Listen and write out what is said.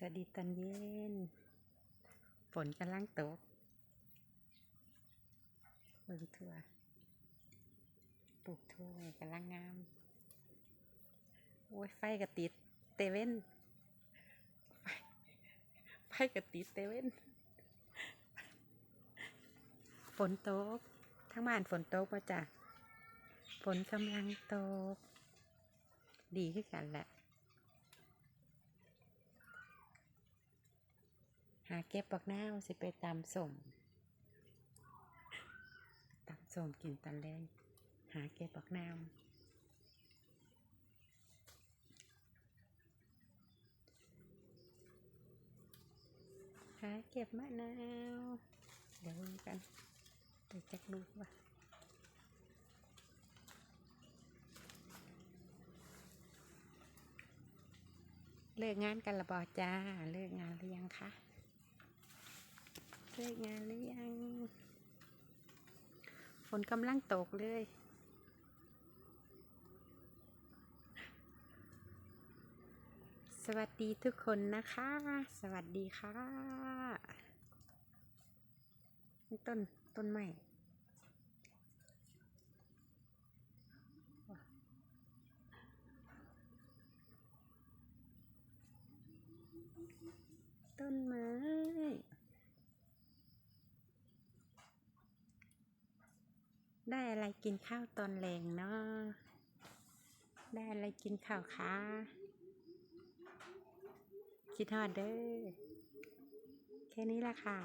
สวัสดีตอนเย็น ฝนกำลังตกเบิ่งทั่วปลูกทั่วกำลังงาม โอ้ย ไฟกระติดเตเว่นไฟไฟกระติดเตเว่นฝนตก ทั้งบ้านฝนตกป่ะจ้ะฝนกำลังตก ดีขึ้นกันแหละ หาเก็บปักหน้าวสิไปตำสมตำสมกินตอนแรงหาเก็บปักนาหาเก็บมะนาว เดี๋ยวดูกันเดี๋ยวจักดูว่าเลิกงานกันละบอจ้า เลิกงานหรือยังคะ เลิกงานหรือยัง ฝนกำลังตกเลย สวัสดีทุกคนนะคะ สวัสดีค่ะ ต้น ต้นไม้ต้นไม้ ได้อะไรกินข้าวตอนแรงเนาะได้อะไรกินข้าวคะคิดทอดเด้อ แค่นี้ละค่ะ